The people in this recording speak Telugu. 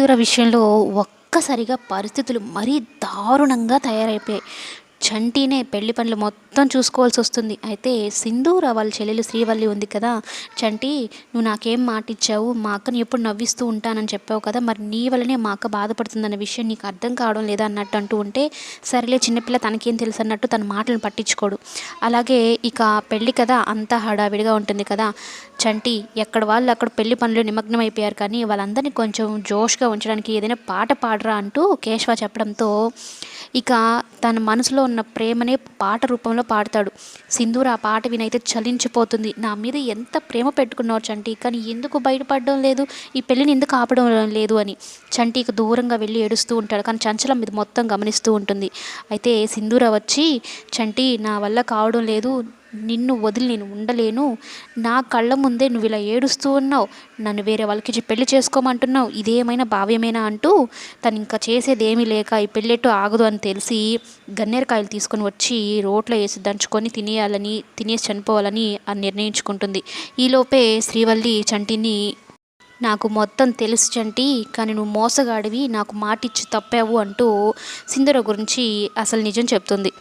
విషయంలో ఒక్కసారిగా పరిస్థితులు మరీ దారుణంగా తయారైపోయాయి. చంటీనే పెళ్ళి పనులు మొత్తం చూసుకోవాల్సి వస్తుంది. అయితే సింధూర వాళ్ళ చెల్లెలు శ్రీవల్లి ఉంది కదా. చంటి నువ్వు నాకేం మాట ఇచ్చావు మా అక్కని ఎప్పుడు నవ్విస్తూ ఉంటానని చెప్పావు కదా. మరి నీ వల్లనే మా అక్క బాధపడుతుందన్న విషయం నీకు అర్థం కావడం లేదా అన్నట్టు అంటూ ఉంటే సరేలే చిన్నపిల్ల తనకేం తెలుసు అన్నట్టు తన మాటలను పట్టించుకోడు. అలాగే ఇక పెళ్ళి కదా అంతా హడావిడిగా ఉంటుంది కదా. చంటి ఎక్కడ వాళ్ళు అక్కడ పెళ్ళి పనులు నిమగ్నం అయిపోయారు కానీ వాళ్ళందరినీ కొంచెం జోష్గా ఉంచడానికి ఏదైనా పాట పాడరా అంటూ కేశవ చెప్పడంతో ఇక తన మనసులో ఉన్న ప్రేమనే పాట రూపంలో పాడతాడు. సింధూర్ ఆ పాట వినైతే చలించిపోతుంది. నా మీద ఎంత ప్రేమ పెట్టుకున్నావు చంటి కానీ ఎందుకు బయటపడడం లేదు? ఈ పెళ్ళిని ఎందుకు ఆపడం లేదు అని. చంటికి దూరంగా వెళ్ళి ఏడుస్తూ ఉంటాడు కానీ చంచలం ఇది మొత్తం గమనిస్తూ ఉంటుంది. అయితే సింధూర వచ్చి చంటి నా వల్ల కావడం లేదు నిన్ను వదిలి నేను ఉండలేను. నా కళ్ళ ముందే నువ్వు ఇలా ఏడుస్తూ ఉన్నావు. నన్ను వేరే వాళ్ళకి పెళ్ళి చేసుకోమంటున్నావు. ఇదేమైనా భావ్యమేనా అంటూ తను ఇంకా చేసేది ఏమీ లేక ఈ పెళ్ళెట్టు ఆగదు అని తెలిసి గన్నేరకాయలు తీసుకొని వచ్చి రోట్లో వేసి దంచుకొని తినేయాలని తినేసి చనిపోవాలని అని నిర్ణయించుకుంటుంది. ఈలోపే శ్రీవల్లి చంటిని నాకు మొత్తం తెలుసు చంటి కానీ నువ్వు మోసగాడివి నాకు మాటిచ్చి తప్పావు అంటూ సింధూర గురించి అసలు నిజం చెప్తుంది.